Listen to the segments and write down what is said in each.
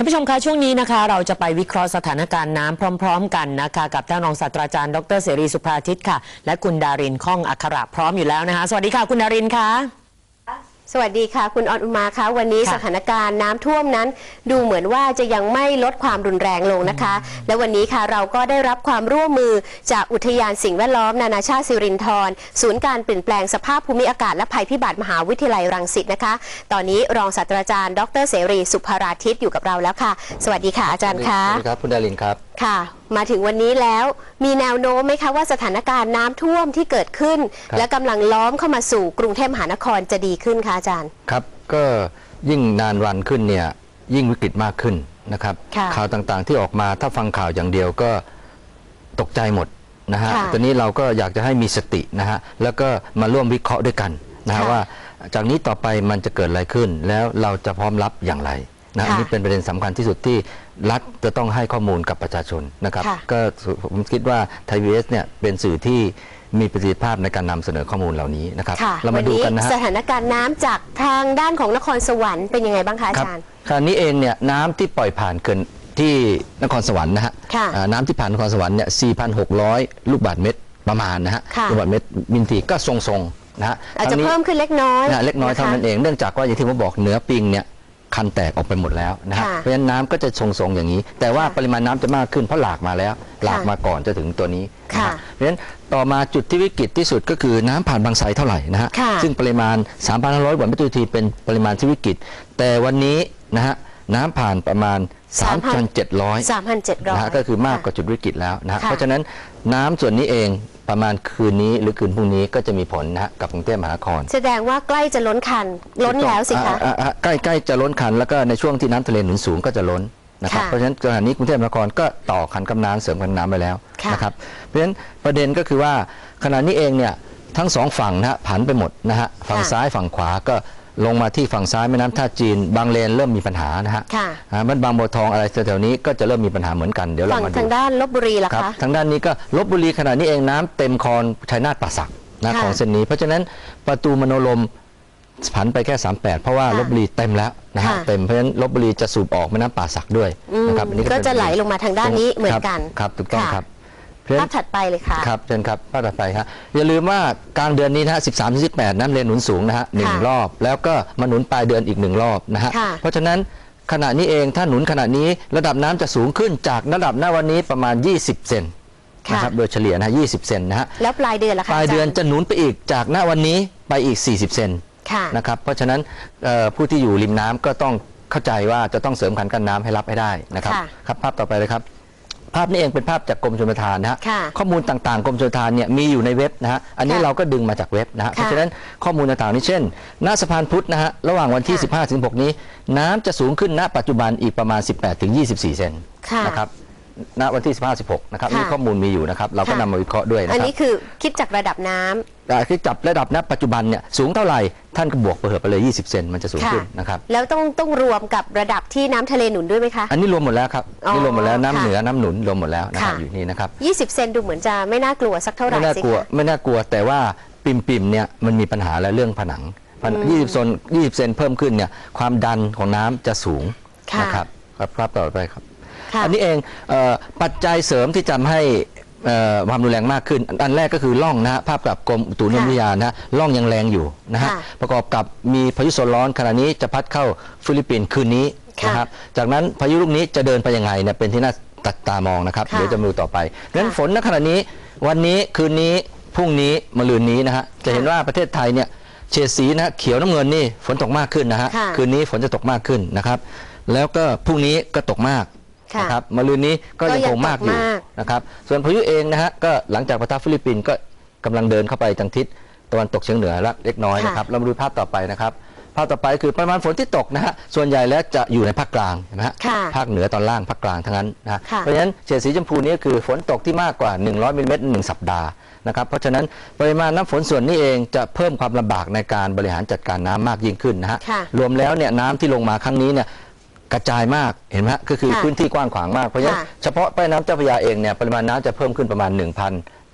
ท่านผู้ชมคะช่วงนี้นะคะ เราจะไปวิเคราะห์สถานการณ์น้ำพร้อม ๆ กันนะคะ กับท่านรองศาสตราจารย์ดรเสรีสุภาทิตค่ะ และคุณดารินข้องอัคระพร้อมอยู่แล้วนะคะ สวัสดีค่ะ คุณดารินค่ะ สวัสดีค่ะ คุณออนอุมาคะวันนี้ค่ะสถานการณ์น้ำท่วมนั้น ดูเหมือนว่าจะยังไม่ลดความรุนแรงลงนะคะ และวันนี้ค่ะเราก็ได้รับความร่วมมือจากอุทยานสิ่งแวดล้อม นานาชาติสิรินธรศูนย์การเปลี่ยนแปลงสภาพภูมิอากาศและภัยพิบัติมหาวิทยาลัยรังสิตนะคะ ตอนนี้รองศาสตราจารย์ ดรเสรี สุภาราทิตย์อยู่กับเราแล้วค่ะ สวัสดีค่ะอาจารย์คะสวัสดีครับคุณดารินครับค่ะ มาถึงวันนี้แล้วมีแนวโน้มไหมคะว่าสถานการณ์น้ำท่วมที่เกิดขึ้น ครับ และกำลังล้อมเข้ามาสู่กรุงเทพมหานครจะดีขึ้นคะอาจารย์ ครับก็ยิ่งนานวันขึ้นเนี่ยยิ่งวิกฤตมากขึ้นนะครับ ค่ะ ข่าวต่างๆที่ออกมาถ้าฟังข่าวอย่างเดียวก็ตกใจหมดนะฮะค่ะตอนนี้เราก็อยากจะให้มีสตินะฮะแล้วก็มาร่วมวิเคราะห์ด้วยกันนะฮะค่ะ ว่าจากนี้ต่อไปมันจะเกิดอะไรขึ้น แล้วเราจะพร้อมรับอย่างไร นะค่ะอันนี้เป็นประเด็นสำคัญที่สุดที่รัฐจะต้องให้ข้อมูลกับประชาชนนะครับค่ะก็ผมคิดว่าไทยวีเอสเนี่ยเป็นสื่อที่มีประสิทธิภาพในการนำเสนอข้อมูลเหล่านี้นะครับค่ะเราวัมาดูนี้กันนะฮะสถานการณ์น้ำจากทางด้านของนครสวรรค์เป็นยังไงบ้างคะอาครับจารย์ขณะนี้เองเนี่ยน้ำที่ปล่อยผ่านเกินที่นครสวรรค์นะฮะค่ะอ่าน้ำที่ผ่านนครสวรรค์เนี่ย 4,600 ลูกบาศก์เมตรประมาณนะฮะค่ะลูกบาศก์เมตรมิลลิก็ทรงๆนะฮะอาจจะทั้งนี้เพิ่มขึ้นเล็กน้อยนะเล็กน้อยเท่านั้นคะเองเนื่องจากว่าอย่างที่ผมบอกเหนือปิงเนี่ย คันแตกออกไปหมดแล้วนะฮะค่ะเพราะฉะนั้นน้ำก็จะทรงๆอย่างนี้ แต่ว่าค่ะปริมาณน้ำจะมากขึ้นเพราะหลากมาแล้ว หลากค่ะมาก่อนจะถึงตัวนี้นะค่ะฮะเพราะฉะนั้นต่อมาจุดที่วิกฤตที่สุดก็คือน้ำผ่านบางไทรเท่าไหร่นะฮะค่ะ ซึ่งปริมาณ 3,500กว่าเมตรทีเป็นปริมาณที่วิกฤต แต่วันนี้นะฮะน้ำผ่านประมาณ 3,700 3,700 นะฮะก็คือมากกว่าจุดวิกฤตแล้วนะฮะค่ะเพราะฉะนั้นน้ำส่วนนี้เอง ประมาณคืนนี้หรือคืนพรุ่งนี้ก็จะมีผลนะฮะกับกรุงเทพมหานคร แสดงว่าใกล้จะล้นคัน ล้นแล้วสิคะอ่าอ่าอ่าใกล้ใกล้จะล้นคัน แล้วก็ในช่วงที่น้ำทะเลหนุนสูงก็จะล้นนะครับค่ะเพราะฉะนั้นขณะนี้กรุงเทพมหานครก็ต่อคันกำน้ำเสริมคันน้ำไปแล้วค่ะ นะครับเพราะฉะนั้นประเด็นก็คือว่าขณะนี้เองเนี่ยทั้งสองฝั่งนะฮะผันไปหมดนะฮะฝั่งซ้ายฝั่งขวาก็ ลงมาที่ฝั่งซ้ายแม่น้ำท่าจีน บางเลนเริ่มมีปัญหานะฮะค่ะอ่ามันบางบัวทองอะไรแถวๆนี้ก็จะเริ่มมีปัญหาเหมือนกันเดี๋ยวเราฝั่งมาดูทางด้านลบบุรีล่ะครับคะทางด้านนี้ก็ลบบุรีขณะนี้เองน้ำเต็มคลองชัยนาทป่าสักนะค่ะของเส้นนี้ เพราะฉะนั้นประตูมโนลมผันไปแค่ 38 เพราะว่าค่ะลบบุรีเต็มแล้วนะฮะค่ะเต็มเพราะฉะนั้นลบบุรีจะสูบออกแม่น้ำป่าสักด้วยอืมนะครับอันนี้ก็เป็นจะไหลลงมาทางด้านนี้เหมือนกันครับครับถูกต้องค่ะครับเพราะฉะ ภานั้พนถัดไปเลยค่ะครับเชิญครับภาพต่อไปครับอย่าลืมว่ากลางเดือนนี้นะฮะ13ถึง18น้ำเลนหนุนสูงนะฮะหนึ่งค่ะรอบ แล้วก็มาหนุนปลายเดือนอีกหนึ่งรอบนะฮะค่ะเพราะฉะนั้นขณะนี้เองถ้าหนุนขณะนี้ระดับน้ำจะสูงขึ้นจากระดับหน้าวันนี้ประมาณ 20 เซนค่ะนะครับโดยเฉลี่ยนะฮะ20เซนนะฮะแล้วปลายเดือนล่ะคะปลายเดือนจรจะหนุนไปอีกจากหน้าวันนี้ไปอีก 40 เซนค่ะนะครับเพราะฉะนั้นเอ่อผู้ที่อยู่ริมน้ำก็ต้องเข้าใจว่าจะต้องเสริมคันกั้นน้ำให้รับให้ได้นะครับค่ะครับภาพต่อไปเลยครับ ภาพนี้เองเป็นภาพจากกรมชลประทานนะฮะค่ะข้อมูลต่างๆกรมชลประทานเนี่ยมีอยู่ในเว็บนะฮะอันนี้ค่ะเราก็ดึงมาจากเว็บนะฮะเพราะฉะนั้นข้อมูลต่างๆนี้เช่น หน้าสะพานพุทธนะฮะระหว่างวันที่ ค่ะ15ถึง6นี้ น้ำจะสูงขึ้นณปัจจุบันอีกประมาณ 18ถึง24 เซนค่ะ นะครับ ณวันที่ 15 16 นะครับค่ะ นี่ข้อมูลมีอยู่นะครับ เราก็ค่ะนำมาวิเคราะห์ด้วยนะอันครับนี้คือคิดจากระดับน้ำ แต่คือจับระดับณปัจจุบันเนี่ยสูงเท่าไหร่ท่านก็บวกไปเหอะไปเลย 20 เซนมันจะสูงค่ะขึ้นนะครับ แล้วต้องต้องรวมกับระดับที่น้ำทะเลหนุนด้วยไหมคะ อันนี้รวมหมดแล้วครับอ๋อนี่รวมหมดแล้วน้ำค่ะเหนือน้ำหนุนรวมหมดแล้วนะครับค่ะ อยู่นี่นะครับ 20 เซนดูเหมือนจะไม่น่ากลัวสักเท่าไหร่ไม่น่าสิกลัวคะ ไม่น่ากลัวแต่ว่าปิ่มปิมๆเนี่ยมันมีปัญหาแล้วเรื่องผนังผนังยี่สิบเซนยี่สิบเซนเพิ่มขึ้นเนี่ยความดันของน้ำจะสูงค่ะ นะครับครับภาพต่อไปครับค่ะ อันนี้เองเออปัจจัยเสริมที่ทำให้เอ่อความรุนแรงมากขึ้น อันแรกก็คือล่องนะฮะภาพกับกรมอุตุนิยมวิทยานะฮะล่องยังแรงอยู่นะฮะค่ะประกอบกับมีพายุโซนร้อนขณะนี้จะพัดเข้าฟิลิปปินส์คืนนี้ค่ะนะครับจากนั้นพายุลูกนี้จะเดินไปยังไงเนี่ยเป็นที่น่าตัดตามองนะครับค่ะเดี๋ยวจะมาดูต่อไปงั้นค่ะฝนณขณะนี้วันนี้คืนนี้พรุ่งนี้มะรืนนี้นะฮะจะเห็นค่ะว่าประเทศไทยเนี่ยเฉดสีนะฮะเขียวน้ำเงินนี่ฝนตกมากขึ้นนะฮะค่ะคืนนี้ฝนจะตกมากขึ้นนะครับแล้วก็พรุ่งนี้ก็ตกมาก ค่ะนะครับมะรืนนี้ก็ก็ยังยังคงมากอยู่ตกมาก นะครับส่วนพายุเองนะฮะก็หลังจากปะทะฟิลิปปินส์ก็กำลังเดินเข้าไปทางทิศตะวันตกเฉียงเหนือแล้วเล็กน้อยนะครับเรามาดูภาพต่อไปนะครับภาพต่อไปคือปริมาณฝนที่ตกนะฮะส่วนใหญ่แล้วจะอยู่ในภาคกลางเห็นไหมฮะค่ะภาคเหนือตอนล่างภาคกลางทั้งนั้นนะฮะค่ะ เพราะฉะนั้นเฉดสีชมพูนี้คือฝนตกที่มากกว่า 100มิลลิเมตรหนึ่งสัปดาห์นะครับเพราะฉะนั้นปริมาณน้ำฝนส่วนนี้เองจะเพิ่มความลำบากในการบริหารจัดการน้ำมากยิ่งขึ้นนะฮะ ค่ะ รวมแล้วเนี่ยน้ำที่ลงมาครั้งนี้เนี่ย กระจายมากเห็นไหมฮะก็คือค่ะพื้นที่กว้างขวางมากเพราะฉะนั้นค่ะเฉพาะแม่น้ำเจ้าพระยาเองเนี่ยปริมาณน้ำจะเพิ่มขึ้นประมาณ 1,000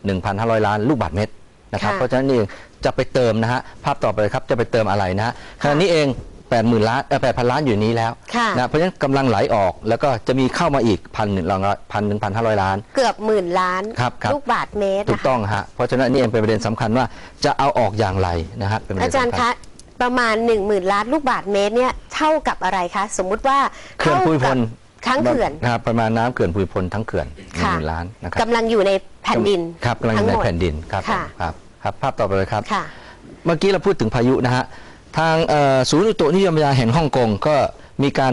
1,500 ล้านลูกบาศก์เมตรนะครับค่ะเพราะฉะนั้นนี่จะไปเติมนะฮะภาพต่อไปเลยครับจะไปเติมอะไรนะฮะขณะนี้เอง8 0 0 0 0ล้านเอ่อ8,000ล้านอยู่นี้แล้วค่ะนะเพราะฉะนั้นกำลังไหลออกแล้วก็จะมีเข้ามาอีกพันหนึ่งพันหนึ่งพันห้าร้อยล้าน เกือบหมื่นล้านครับครับลูกบาทเมตรถูกนะคะต้องฮะเพราะฉะนั้นอันนี่เองเป็นประเด็นสำคัญว่าจะเอาออกอย่างไรนะฮะเป็นประอาเด็นจารย์สำคะคัญ ประมาณ 1 0,000 ล้านลูกบาทเมตรเนี่ยเท่ากับอะไรคะ สมมุติว่าเขื่อนภูมิพลทั้งเขื่อนนะครับประมาณน้ำเขื่อนภูมิพลทั้งเขื่อนหนึ่งค่ะหมื่นล้านนะครับกำลังอยู่ในแผ่นดินครับกำลังอยู่ในทั้หมดแผ่นดินครับค่ะครับครับ ภาพต่อไปเลยครับค่ะเมื่อกี้เราพูดถึงพายุนะฮะทางเอ่อศูนย์อุตุนิยมวิทยาแห่งฮ่องกงก็มีการ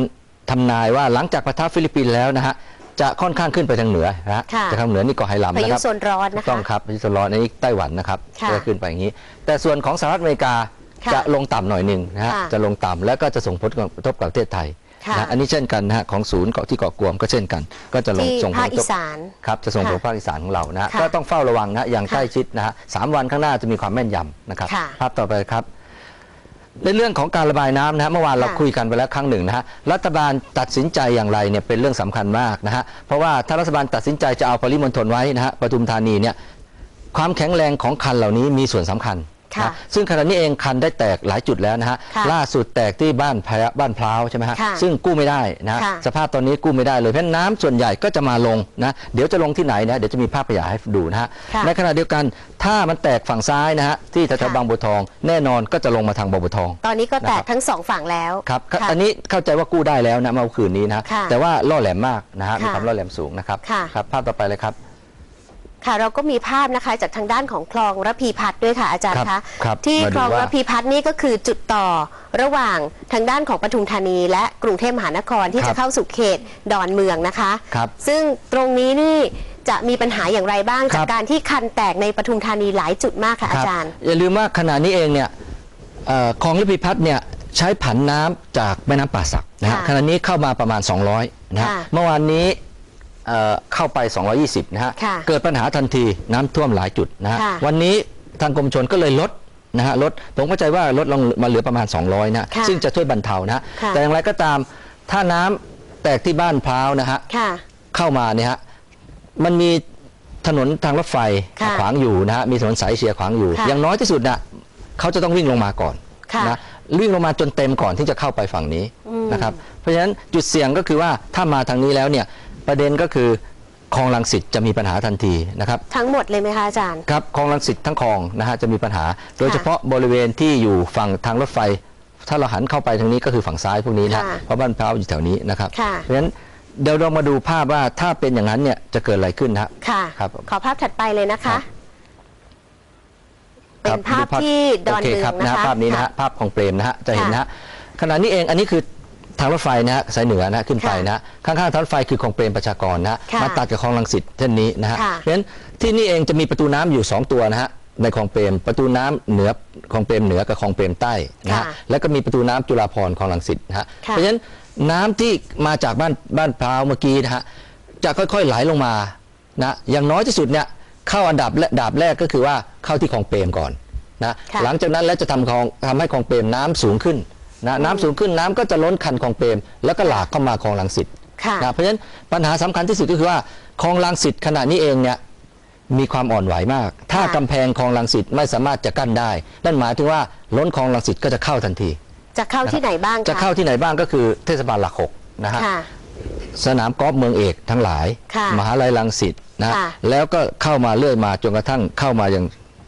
ทำนายว่าหลังจากปะทะฟิลิปปินส์แล้วนะฮะจะค่อนข้างขึ้นไปทางเหนือนะฮะค่ะจะทางเหนือนี่เก็ไหหลำพานะยุครับโซนร้อนนะต้อคะงครับพายุโซนร้อนอันนี้ไต้หวันนะครับค่ะจะขึ้นไปอย่างนี้ แต่ส่วนของสหรัฐอเมริกาค่ะ จะลงต่ำหน่อยหนึ่งนะฮะค่ะจะลงต่ำแล้วก็จะส่งผลกระทบกับประเทศไทยค่ะนะอันนี้เช่นกันนะฮะของศูนย์เกาะที่เกาะกวมก็เช่นกัน ก็จะลงที่ส่งผลภาคกระอีทบสานครับจะส่งผลค่ะภาคอีสานของเรานะฮะค่ะก็ต้องเฝ้าระวังนะฮะอย่างค่ะใกล้ชิดนะฮะสามวันข้างหน้าจะมีความแม่นยำนะครับค่ะภาพต่อไปครับในเรื่องของการระบายน้ำนะฮะเมื่อวานเราค่ะคุยกันไปแล้วครั้งหนึ่งนะฮะรัฐบาลตัดสินใจอย่างไรเนี่ยเป็นเรื่องสำคัญมากนะฮะเพราะว่าถ้ารัฐบาลตัดสินใจจะเอาปริมณฑลไว้นะฮะปทุมธานีเนี่ยความแข็งแรงของคันเหล่านี้มีส่วนสำคัญค่ะ นะซึ่งขณะนี้เองคันได้แตกหลายจุดแล้วนะฮะค่ะล่าสุดแตกที่บ้านแพรบ้านพร้าวใช่ไหมฮะค่ะซึ่งกู้ไม่ได้นะฮะค่ะสภาพตอนนี้กู้ไม่ได้เลยเพราะฉะนั้นน้ำส่วนใหญ่ก็จะมาลงนะเดี๋ยวจะลงที่ไหนนะเดี๋ยวจะมีภาพขยายให้ดูนะฮะค่ะในขณะเดียวกันถ้ามันแตกฝั่งซ้ายนะฮะที่แถวค่ะๆบางบัวทอง แน่นอนก็จะลงมาทางบางบัวทอง ตอนนี้ก็แตนะคกรับทั้งสองฝั่งแล้วครับค่ะอันนี้เข้าใจว่ากู้ได้แล้วนะเมื่อคืนนี้นะค่ะแต่ว่าล่อแหลมมากนะฮะมีค่ะความล่อแหลมสูงนะครับค่ะครับภาพต่อไปเลยครับ ค่ะเราก็มีภาพนะคะจากทางด้านของคลองระพีพัฒน์ด้วยค่ะอาจารย์ครัคะบครับที่มาดูคลองว่า ระพีพัฒน์นี่ก็คือจุดต่อระหว่างทางด้านของปทุมธานี และกรุงเทพมหานครที่ครับจะเข้าสู่เขตดอนเมืองนะคะ ครับซึ่งตรงนี้นี่จะมีปัญหาอย่างไรบ้างครัจากบการที่คันแตกในปทุมธานีหลายจุดมากค่ะอาจารย์ อย่าลืมว่าขณะนี้เองเนี่ยเอ่อคลองลิพิพัฒน์เนี่ยใช้ผันน้ำจากแม่น้ำป่าสักนะฮะค่ะขณะนี้เข้ามาประมาณ 200นะฮะค่ะ เมื่อวานนี้ เอ่อเข้าไป 220 นะฮะค่ะเกิดปัญหาทันทีน้ำท่วมหลายจุดนะฮะค่ะวันนี้ทางกรมชนก็เลยลดนะฮะลดผมเข้าใจว่าลดลงมาเหลือประมาณ 200 นะค่ะซึ่งจะช่วยบรรเทานะฮะค่ะแต่อย่างไรก็ตามถ้าน้ำแตกที่บ้านพร้าวนะฮะค่ะเข้ามาเนี่ยฮะ มันมีถนนทางรถไฟค่ะขวางอยู่นะฮะ มีถนนสายเอเชียขวางอยู่ค่ะอย่างน้อยที่สุดน่ะเขาจะต้องวิ่งลงมาก่อนค่ะนะวิ่งลงมาจนเต็มก่อนที่จะเข้าไปฝั่งนี้อืมนะครับ เพราะฉะนั้นจุดเสี่ยงก็คือว่าถ้ามาทางนี้แล้วเนี่ย ประเด็นก็คือคลองลังสิตจะมีปัญหาทันทีนะครับทั้งหมดเลยไหมคะอาจารย์ ครับคลองลังสิตทั้งคลองนะฮะจะมีปัญหา โดยเฉพาะบริเวณที่อยู่ฝั่งทางรถไฟ ถ้าเราหันเข้าไปทางนี้ก็คือฝั่งซ้ายพวกนี้นะค่ะเพราะบ้านพร้าวอยู่แถวนี้นะครับค่ะ เพราะฉะนั้นเดี๋ยวเรามาดูภาพว่าถ้าเป็นอย่างนั้นเนี่ยจะเกิดอะไรขึ้นนะฮะ ค่ะ ครับผมขอภาพถัดไปเลยนะครัคะ บ เป็นภาพที่ดอนโเคเมืองครับนะฮคะภาพนี้นะฮะค่ภาพของเปรมนะฮะจะเห็นค่ะนะฮะขณะนี้เองอันนี้คือทางรถไฟนะฮะสายเหนือนะฮะขึ้นไปค่ะนะฮะข้างๆทางรถไฟคือคลองเปรมประชากรนะฮะค่ะมาตัดกับคลองลังสิตเช่นนี้นะฮะค่ะ เพราะฉะนั้นที่นี่เองจะมีประตูน้ำอยู่2ตัวนะฮะในคลองเปรมประตูน้ำเหนือคลองเปรมเหนือกับคลองเปรมใต้นะฮะค่ะแล้วก็มีประตูน้ำจุฬาภรณ์คลองลังสิตนะฮะค่ะเพราะฉะนั้นน้ำที่มาจากบ้านบ้านพร้าวเมื่อกี้นะฮะจะค่อยๆไหลลงมานะอย่างน้อยที่สุดเนี่ยเข้าอันดับและดาบแรกก็คือว่าเข้าที่คลองเปรมก่อนนะค่ะ หลังจากนั้นแล้วจะทำคลองทำให้คลองเปรมน้ำสูงขึ้น นะน้ำสูงขึ้นน้ำก็จะล้นคันคลองเปรมแล้วก็หลากเข้ามาคลองลังสิตค่ะนะเพราะฉะนั้นปัญหาสำคัญที่สุดก็คือว่าคลองลังสิตขณะนี้เองเนี่ยมีความอ่อนไหวมาก ถ้าค่ะกำแพงคลองลังสิตไม่สามารถจะกั้นได้ นั่นหมายถึงว่าล้นคลองลังสิตก็จะเข้าทันที จะเข้าที่ไหนบ้างคจะเข้าที่ไหนบ้างก็คือเทศบาลหลักหกนะฮะค่ะสนามกอล์ฟเมืองเอกทั้งหลายค่ะมหาลัยลังสิตนะค่ะแล้วก็เข้ามาเรื่อยมาจนกระทั่งเข้ามาอย่าง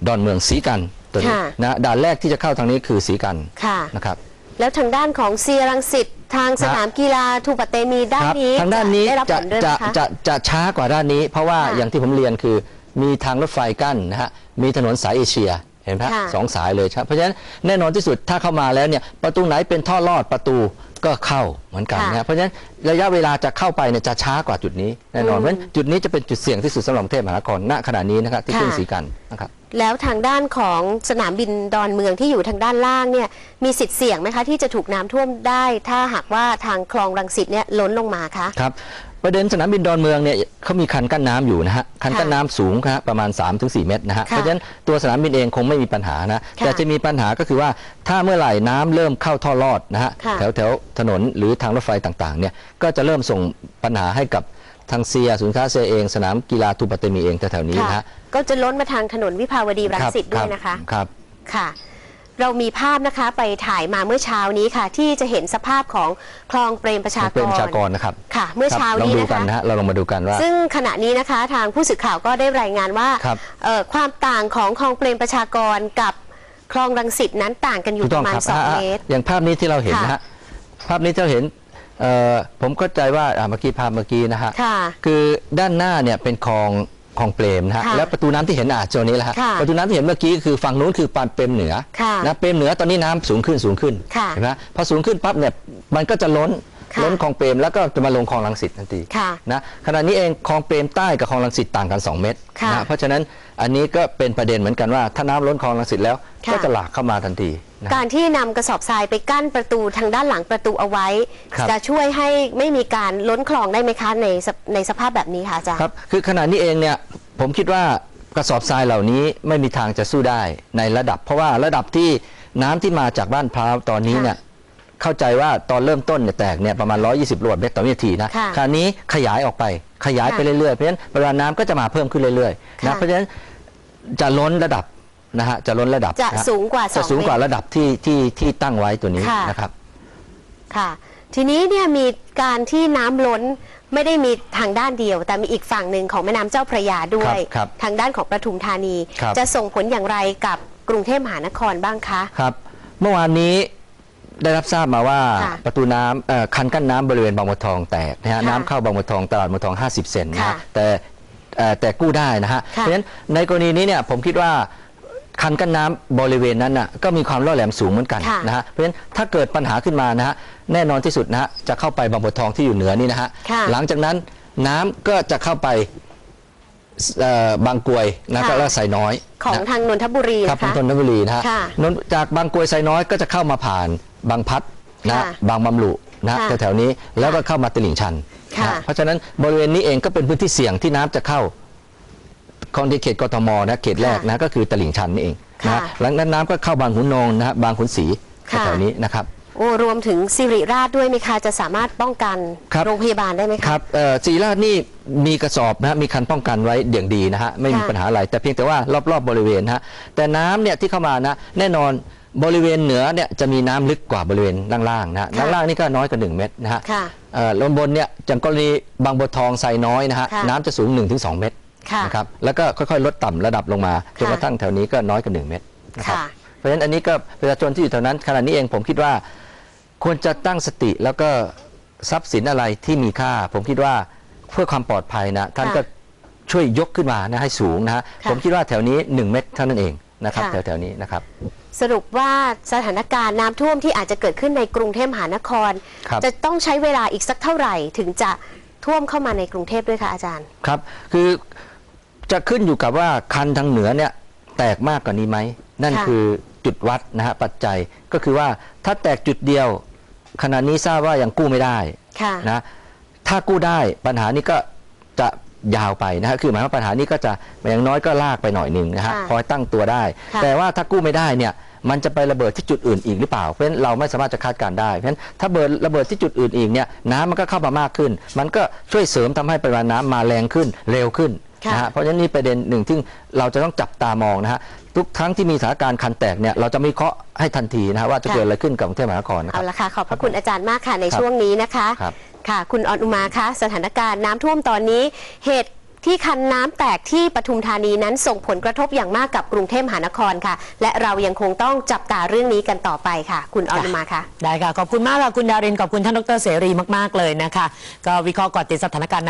ดอนเมืองศรีกันตัวนี้ค่ะนะด่านแรกที่จะเข้าทางนี้คือศรีกันค่ะนะครับ แล้วทางด้านของเซียรังสิตทางสนามกีฬาทูปะเตมีด้านครับนี้ทางด้านนี้จะได้รับจะผลด้วยไหจะมคะจะจะช้ากว่าด้านนี้ เพราะว่าค่ะอย่างที่ผมเรียนคือมีทางรถไฟกั้นนะฮะมีถนนสายเอเชียเห็นไหมฮะค่ะสองสายเลยครับเพราะฉะนั้นแน่นอนที่สุดถ้าเข้ามาแล้วเนี่ยประตูไหนเป็นท่อลอดประตู ก็เข้าเหมือนกันนะฮะเพราะฉะนั้นระยะเวลาจะเข้าไปเนี่ยจะช้ากว่าจุดนี้แน่นอนเพราะฉะนั้นจุดนี้จะเป็นจุดเสี่ยงที่สุดสำหรับกรุงเทพมหานครณขณะนี้นะครับที่ขึ้นค่ะสีกันนะครับ แล้วทางด้านของสนามบินดอนเมืองที่อยู่ทางด้านล่างเนี่ยมีสิทธิ์เสี่ยงไหมคะที่จะถูกน้ำท่วมได้ ถ้าหากว่าทางคลองรังสิตเนี่ยล้นลงมาคะ ครับ ประเด็นสนามบินดอนเมืองเนี่ยเขามีคันกั้นน้ำอยู่นะฮะคันกั้นน้ำสูงครับประมาณ 3-4 เมตรนะฮะค่ะเพราะฉะนั้นตัวสนามบินเองคงไม่มีปัญหานะค่ะแต่จะมีปัญหาก็คือว่าถ้าเมื่อไหร่น้ำเริ่มเข้าท่อลอดนะฮะค่ะแถวแถวถนนหรือทางรถไฟต่างๆเนี่ยก็จะเริ่มส่งปัญหาให้กับทางเซียศูนย์ค้าเซียเองสนามกีฬาทูปะเตมีเองแถวๆนี้ค่ะนะฮะก็จะล้นมาทางถนนวิภาวดีรังสิตด้วยนะคะครับค่ะ เรามีภาพนะคะไปถ่ายมาเมื่อเช้านี้ค่ะ ที่จะเห็นสภาพของคลองเปรมประชาของกเปรมรประชากรนะครับค่ะเมื่อเช้าครับลองนี้ดูนะกันคะนะฮะเราลองมาดูกันว่า ซึ่งขณะนี้นะคะทางผู้สื่อข่าวก็ได้รายงานว่าครับเอ่อความต่างของคลองเปรมประชากรกับคลองรังสิตนั้นต่างกันอยู่ถูกปต้องระมาณครับสองอ่าเมตรอย่างภาพนี้ที่เราเห็นนะค่ะฮะภาพนี้ที่เราเห็นเอ่อผมเข้าใจว่าอ่าเมื่อกี้ภาพเมื่อกี้นะฮะค่ะคือด้านหน้าเนี่ยเป็นคลอง คลองเปรมนะฮะค่ะแล้วประตูน้ำที่เห็นอะโซนนี้แหละฮะค่ะประตูน้ำที่เห็นเมื่อกี้คือฝั่งนู้นคือปานเปรมเหนือค่ะนะเปรมเหนือตอนนี้น้ำสูงขึ้นสูงขึ้นค่ะ เห็นไหมพอสูงขึ้นปั๊บเนี่ยมันก็จะล้นค่ะ ล้นคลองเปรมแล้วก็จะมาลงคลองลังสิตทันทีค่ะนะขณะนี้เองคลองเปรมใต้กับคลองลังสิตต่างกัน 2 เมตรค่ะนะเพราะฉะนั้นอันนี้ก็เป็นประเด็นเหมือนกันว่าถ้าน้ำล้นคลองลังสิตแล้วค่ะก็จะหลากเข้ามาทันทีนะการที่นำกระสอบทรายไปกั้นประตูทางด้านหลังประตูเอาไว้ครับจะช่วยให้ไม่มีการล้นคลองได้ไหมคะในสภในสภาพแบบนี้ค่ะอาจารย์ครับคือขณะนี้เองเนี่ยผมคิดว่ากระสอบทรายเหล่านี้ไม่มีทางจะสู้ได้ในระดับ เพราะว่าระดับที่น้ำที่มาจากบ้านพร้าวตอนนี้ค่ะเนี่ย เข้าใจว่าตอนเริ่มต้นเนี่ยแตกเนี่ยประมาณ 120 ลูกบาศก์เมตรต่อวินาทีนะค่ะขณะนี้ขยายออกไปขยายไปค่ะเรื่อยๆเพราะฉะนั้นปริมาณน้ำก็จะมาเพิ่มขึ้นเรื่อยๆค่ะนะเพราะฉะนั้นจะล้นระดับนะฮะจะล้นระดับจะนฮสูงกว่าจะ2สูงกว่าเมตร ระดับที่ที่ที่ตั้งไว้ตัวนี้ค่ะ นะครับ ค่ะ ทีนี้เนี่ยมีการที่น้ำล้นไม่ได้มีทางด้านเดียว แต่มีอีกฝั่งหนึ่งของแม่น้ำเจ้าพระยาด้วย ครับทางด้านของปทุมธานี ครับ จะส่งผลอย่างไรกับกรุงเทพมหานครบ้างคะ ครับเมื่อวานนี้ ได้รับทราบมาว่าค่ะประตูน้ำเอ่อคันกั้นน้ำบริเวณบางบัวทองแตกนะฮะค่ะน้ำเข้าบางบัวทองตลาดบัวทอง 50 เซนนะค่ะฮะแต่เอ่อแต่กู้ได้นะฮะเพค่ะราะฉะนั้นในกรณีนี้เนี่ยผมคิดว่าคันกั้นน้ำบริเวณนั้นน่ะก็มีความล่อแหลมสูงเหมือนกันค่ะนะฮะเพราะฉะนั้นถ้าเกิดปัญหาขึ้นมานะฮะแน่นอนที่สุดนะฮะจะเข้าไปบางบัวทองที่อยู่เหนือนี่นะฮะค่ะหลังจากนั้นน้ำก็จะเข้าไปเอ่อบางกรวยนะค่ะ ก็แล้วใส่น้อยของนะ ทางนนทบุรีครับนะคะ นนทบุรีนะฮะค่ะนนจากบางกรวยไซน้อยก็จะเข้ามาผ่าน บางพัดนะค่ะบางบำรุนะค่ะแถวๆนี้แล้วก็เข้ามาตลิ่งชันค่ะนะเพราะฉะนั้นบริเวณนี้เองก็เป็นพื้นที่เสี่ยงที่น้ำจะเข้าของที่เขตกทมนะเขตแรกนะก็คือตลิ่งชันนี่เองนะค่ะฮะหลังนั้นน้ำก็เข้าบางขุนนงนะฮะบางขุนศรีค่ะ แถวๆนี้นะครับ โอ้รวมถึงสิริราชด้วยไหมคะจะสามารถป้องกันครับ โรงพยาบาลได้ไหมคคะรับเอ่อศรีราชนี่มีกระสอบนะฮะมีคันป้องกันไว้อย่างดีนะฮะไม่มีค่ะปัญหาอะไร แต่เพียงแต่ว่ารอบๆบริเวณนะฮะแต่น้ำเนี่ยที่เข้ามานะแน่นอนบริเวณเหนือเนี่ยจะมีน้ำลึกกว่าบริเวณล่างๆนะฮะค่ะ ล่างๆนี่ก็น้อยกว่า1เมตรนะฮะค่ะ เอ่อลงบนเนี่ยอย่างกรณีบางบัวทองไซน้อยนะฮะค่ะ น้ำจะสูง 1-2 เมตรค่ะ นะครับแล้วก็ค่อยๆ ลดต่ำระดับลงมาจนค่ะกระทั่งแถวนี้ก็น้อยกว่า1เมตรนะครับ ค่ะ เพราะฉะนั้นอันนี้ก็ประชาชนที่อยู่แถวนั้นขณะนี้เองผมคิดว่า ควรจะตั้งสติแล้วก็ทรัพย์สินอะไรที่มีค่า ผมคิดว่าเพื่อความปลอดภัยนะท่านค่ะก็ช่วยยกขึ้นมานะให้สูงนะฮะค่ะผมคิดว่าแถวนี้ 1 เมตรเท่านั้นเองนะครับค่ะแถวๆนี้นะครับ สรุปว่าสถานการณ์น้ำท่วมที่อาจจะเกิดขึ้นในกรุงเทพมหานครครับจะต้องใช้เวลาอีกสักเท่าไหร่ถึงจะท่วมเข้ามาในกรุงเทพด้วยคะอาจารย์ครับ คือจะขึ้นอยู่กับว่าคันทางเหนือเนี่ยแตกมากกว่านี้ไหมนั่นค่ะคือจุดวัดนะฮะปัจจัยก็คือว่าถ้าแตกจุดเดียว ขณะนี้ทราบว่ายังกู้ไม่ได้ค่ะนะถ้ากู้ได้ปัญหานี้ก็จะยาวไปนะฮะคือหมายความว่าปัญหานี้ก็จะอย่างน้อยก็ลากไปหน่อยหนึ่งนะฮะค่ะพอให้ตั้งตัวได้ค่ะแต่ว่าถ้ากู้ไม่ได้เนี่ยมันจะไประเบิดที่จุดอื่นอีกหรือเปล่า เพราะฉะนั้นเราไม่สามารถจะคาดการณ์ได้ เพราะฉะนั้นถ้าเบิดระเบิดที่จุดอื่นอีกเนี่ยน้ำมันก็เข้ามามากขึ้น มันก็ช่วยเสริมทำให้ปริมาณน้ำมาแรงขึ้นเร็วขึ้นค่ะ นะฮะเพราะฉะนั้นนี่ประเด็นหนึ่งที่เราจะต้องจับตามองนะฮะทุกครั้งที่มีสถานการณ์คันแตกเนี่ยเราจะมีเคราะห์ให้ทันทีนะฮะว่าจะเกิดอะไรขึ้นกับกรุงเทพมหานครนะคเอารับละค่ะขอบพระคุณอาจารย์มากค่ะในครับช่วงนี้นะคะครับค่ะ คุณออนอุมาคะสถานการณ์น้ำท่วมตอนนี้ เหตุที่คันน้ำแตกที่ปทุมธานีนั้นส่งผลกระทบอย่างมากกับกรุงเทพมหานครค่ะ และเรายังคงต้องจับตาเรื่องนี้กันต่อไปค่ะ คุณออนอุมาคะได้ค่ะ ขอบคุณมากค่ะ คุณดาริน ขอบคุณท่านดรเสรีมาก ๆ เลยนะคะ ก็วิเคราะห์ก่อนติดสถานการณ์